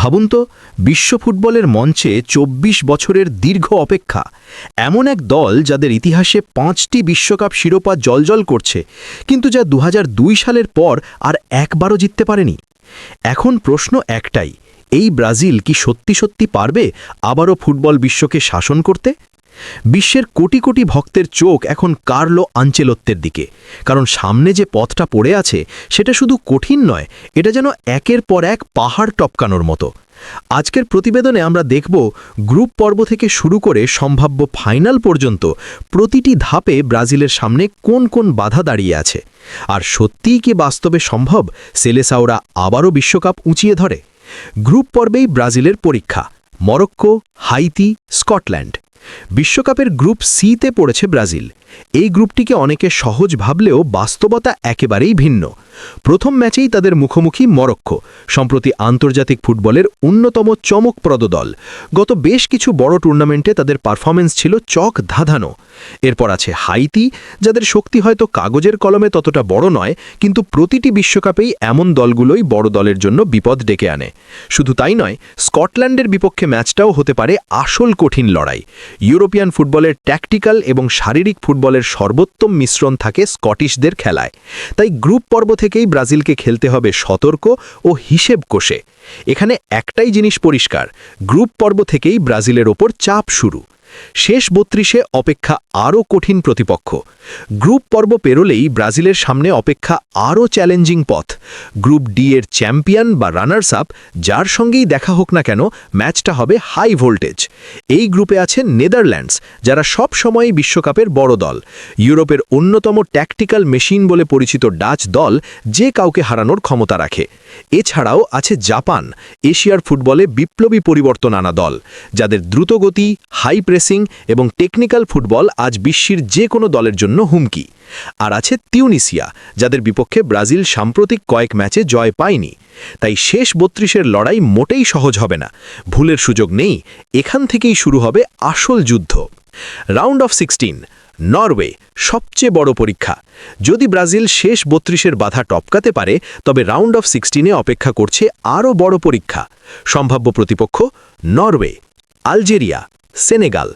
ভাবুন তো, বিশ্ব ফুটবলের মঞ্চে ২৪ বছরের দীর্ঘ অপেক্ষা। এমন এক দল যাদের ইতিহাসে পাঁচটি বিশ্বকাপ শিরোপা জলজল করছে, কিন্তু যা দু হাজার দুই সালের পর আর একবারও জিততে পারেনি। এখন প্রশ্ন একটাই, এই ব্রাজিল কি সত্যি সত্যি পারবে আবারও ফুটবল বিশ্বকে শাসন করতে? বিশ্বের কোটি কোটি ভক্তের চোখ এখন কার্লো আঞ্চেলত্বের দিকে। কারণ সামনে যে পথটা পড়ে আছে, সেটা শুধু কঠিন নয়, এটা যেন একের পর এক পাহাড় টপকানোর মতো। আজকের প্রতিবেদনে আমরা দেখব গ্রুপ পর্ব থেকে শুরু করে সম্ভাব্য ফাইনাল পর্যন্ত প্রতিটি ধাপে ব্রাজিলের সামনে কোন কোন বাধা দাঁড়িয়ে আছে। আর সত্যিই কি বাস্তবে সম্ভব? সেলেসাওরা আবারও বিশ্বকাপ উঁচিয়ে ধরে। গ্রুপ পর্বেই ব্রাজিলের পরীক্ষা, মরক্কো, হাইতি, স্কটল্যান্ড। বিশ্বকাপের গ্রুপ সিতে পড়েছে ব্রাজিল। এই গ্রুপটিকে অনেকে সহজ ভাবলেও বাস্তবতা একেবারেই ভিন্ন। প্রথম ম্যাচেই তাদের মুখোমুখি মরক্কো, সম্প্রতি আন্তর্জাতিক ফুটবলের অন্যতম চমকপ্রদ দল। গত বেশ কিছু বড় টুর্নামেন্টে তাদের পারফরমেন্স ছিল চক ধাঁধানো। এরপর আছে হাইতি, যাদের শক্তি হয়তো কাগজের কলমে ততটা বড় নয়, কিন্তু প্রতিটি বিশ্বকাপেই এমন দলগুলোই বড় দলের জন্য বিপদ ডেকে আনে। শুধু তাই নয়, স্কটল্যান্ডের বিপক্ষে ম্যাচটাও হতে পারে আসল কঠিন লড়াই। ইউরোপিয়ান ফুটবলের ট্যাকটিক্যাল এবং শারীরিক ফুটবলের সর্বোত্তম মিশ্রণ থাকে স্কটিশদের খেলায়। তাই গ্রুপ পর্ব থেকেই ব্রাজিলকে খেলতে হবে সতর্ক ও হিসেব কোষে। এখানে একটাই জিনিস পরিষ্কার, গ্রুপ পর্ব থেকেই ব্রাজিলের ওপর চাপ শুরু। শেষ বত্রিশে অপেক্ষা আরও কঠিন প্রতিপক্ষ। গ্রুপ পর্ব পেরোলেই ব্রাজিলের সামনে অপেক্ষা আরও চ্যালেঞ্জিং পথ। গ্রুপ ডি এর চ্যাম্পিয়ন বা রানার্স আপ যার সঙ্গেই দেখা হোক না কেন, ম্যাচটা হবে হাই ভোল্টেজ। এই গ্রুপে আছে নেদারল্যান্ডস, যারা সব সময়ই বিশ্বকাপের বড় দল। ইউরোপের অন্যতম ট্যাকটিক্যাল মেশিন বলে পরিচিত ডাচ দল যে কাউকে হারানোর ক্ষমতা রাখে। এছাড়াও আছে জাপান, এশিয়ার ফুটবলে বিপ্লবী পরিবর্তন আনা দল, যাদের দ্রুতগতি, হাই প্রেসিং এবং টেকনিক্যাল ফুটবল আজ বিশ্বের যে কোনো দলের জন্য হুমকি। আর আছে তিউনিসিয়া, যাদের বিপক্ষে ব্রাজিল সাম্প্রতিক কয়েক ম্যাচে জয় পায়নি। তাই শেষ বত্রিশের লড়াই মোটেই সহজ হবে না। ভুলের সুযোগ নেই, এখান থেকেই শুরু হবে আসল যুদ্ধ। রাউন্ড অফ সিক্সটিন, নরওয়ে, সবচেয়ে বড় পরীক্ষা। যদি ব্রাজিল শেষ বত্রিশের বাধা টপকাতে পারে, তবে রাউন্ড অফ সিক্সটিনে অপেক্ষা করছে আরও বড় পরীক্ষা। সম্ভাব্য প্রতিপক্ষ নরওয়ে, আলজেরিয়া। সেনেগাল।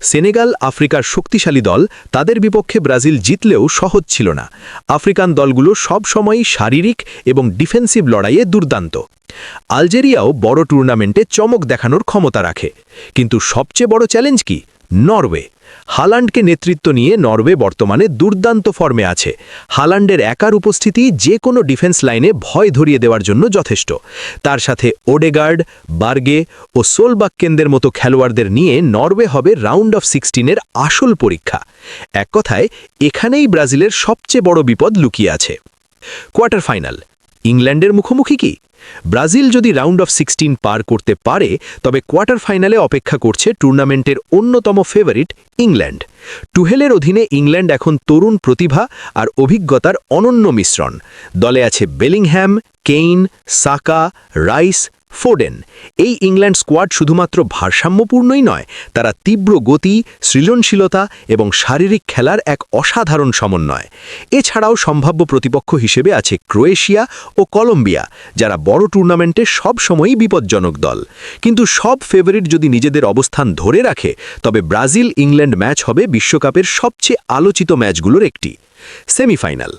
সেনেগাল আফ্রিকার শক্তিশালী দল, তাদের বিপক্ষে ব্রাজিল জিতলেও সহজ ছিল না। আফ্রিকান দলগুলো সবসময়ই শারীরিক এবং ডিফেন্সিভ লড়াইয়ে দুর্দান্ত। আলজেরিয়াও বড় টুর্নামেন্টে চমক দেখানোর ক্ষমতা রাখে। কিন্তু সবচেয়ে বড় চ্যালেঞ্জ কি? নরওয়ে। হালান্ডকে নেতৃত্ব নিয়ে নরওয়ে বর্তমানে দুর্দান্ত ফর্মে আছে। হালান্ডের একার উপস্থিতি যে কোনো ডিফেন্স লাইনে ভয় ধরিয়ে দেওয়ার জন্য যথেষ্ট। তার সাথে ওডেগার্ড, বার্গে ও সোলবাক্কেন্দের মতো খেলোয়াড়দের নিয়ে নরওয়ে হবে রাউন্ড অফ সিক্সটিনের আসল পরীক্ষা। এক কথায়, এখানেই ব্রাজিলের সবচেয়ে বড় বিপদ লুকিয়ে আছে। Quarter final. ইংল্যান্ডের মুখোমুখি কি? ব্রাজিল যদি রাউন্ড অফ সিক্সটিন পার করতে পারে, তবে কোয়ার্টার ফাইনালে অপেক্ষা করছে টুর্নামেন্টের অন্যতম ফেভারিট ইংল্যান্ড। টুহেলের অধীনে ইংল্যান্ড এখন তরুণ প্রতিভা আর অভিজ্ঞতার অনন্য মিশ্রণ। দলে আছে Bellingham Kane, Saka, Rice Foden এই ইংল্যান্ড স্কোয়াড শুধুমাত্র ভারসাম্যপূর্ণই নয়, তারা তীব্র গতি, সৃজনশীলতা এবং শারীরিক খেলার এক অসাধারণ সমন্বয়। এছাড়াও সম্ভাব্য প্রতিপক্ষ হিসেবে আছে ক্রোয়েশিয়া ও কলম্বিয়া, যারা বড় টুর্নামেন্টে সব সময়ই বিপজ্জনক দল। কিন্তু সব ফেভারিট যদি নিজেদের অবস্থান ধরে রাখে, তবে ব্রাজিল ইংল্যান্ড ম্যাচ হবে বিশ্বকাপের সবচেয়ে আলোচিত ম্যাচগুলোর একটি। সেমিফাইনাল।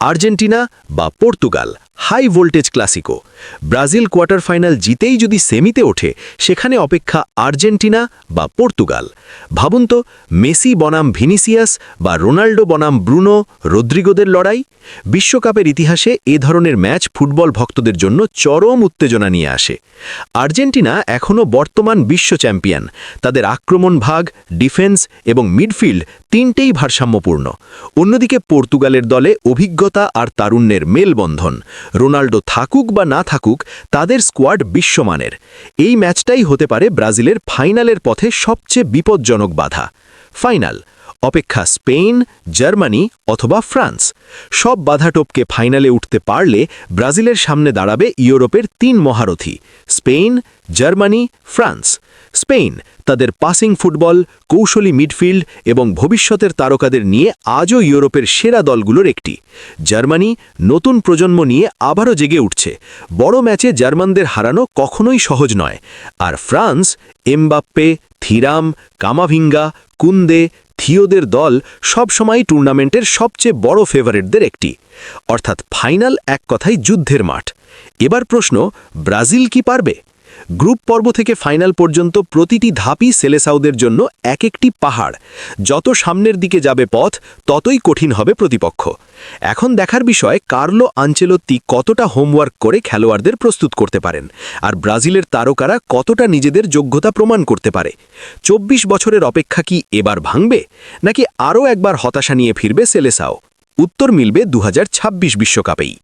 আর্জেন্টিনা বা Portugal high voltage clasico Brazil quarter final জিতেই যদি সেমিতে ওঠে, সেখানে অপেক্ষা আর্জেন্টিনা বা পর্তুগাল। ভাবুন তো, মেসি বনাম ভিনিসিয়াস বা রোনাল্ডো বনাম ব্রুনো রদ্রিগোদের লড়াই? বিশ্বকাপের ইতিহাসে এ ধরনের ম্যাচ ফুটবল ভক্তদের জন্য চরম উত্তেজনা নিয়ে আসে। আর্জেন্টিনা এখনও বর্তমান বিশ্ব চ্যাম্পিয়ন। তাদের আক্রমণ ভাগ, ডিফেন্স এবং মিডফিল্ড তিনটেই ভারসাম্যপূর্ণ। অন্যদিকে পর্তুগালের দলে অভিজ্ঞতা আর তারুণ্যের মেলবন্ধন। রোনাল্ডো থাকুক বা না থাকুক, তাদের স্কোয়াড বিশ্বমানের। এই ম্যাচটাই হতে পারে ব্রাজিলের ফাইনালের পথে সবচেয়ে বিপজ্জনক বাধা। ফাইনাল। অপেক্ষা স্পেন জার্মানি অথবা ফ্রান্স। সব বাধা টপকে ফাইনালে উঠতে পারলে ব্রাজিলের সামনে দাঁড়াবে ইউরোপের তিন মহারথী স্পেন জার্মানি, ফ্রান্স। স্পেন তাদের পাসিং ফুটবল, কৌশলী মিডফিল্ড এবং ভবিষ্যতের তারকাদের নিয়ে আজও ইউরোপের সেরা দলগুলোর একটি। জার্মানি নতুন প্রজন্ম নিয়ে আবারও জেগে উঠছে। বড় ম্যাচে জার্মানদের হারানো কখনোই সহজ নয়। আর France, Mbappe, Thuram, Camavinga, Kounde থিওদের দল সবসময় টুর্নামেন্টের সবচেয়ে বড় ফেভারিটদের একটি। অর্থাৎ ফাইনাল এক কথাই যুদ্ধের মাঠ। এবার প্রশ্ন, ব্রাজিল কি পারবে? গ্রুপ পর্ব থেকে ফাইনাল পর্যন্ত প্রতিটি ধাপই সেলেসাউদের জন্য এক একটি পাহাড়। যত সামনের দিকে যাবে পথ, ততই কঠিন হবে প্রতিপক্ষ। এখন দেখার বিষয়, কার্লো আঞ্চেলত্তি কতটা হোমওয়ার্ক করে খেলোয়াড়দের প্রস্তুত করতে পারেন? আর ব্রাজিলের তারকারা কতটা নিজেদের যোগ্যতা প্রমাণ করতে পারে? চব্বিশ বছরের অপেক্ষা কি এবার ভাঙবে? নাকি আরও একবার হতাশা নিয়ে ফিরবে সেলেসাও? উত্তর মিলবে দু বিশ্বকাপেই।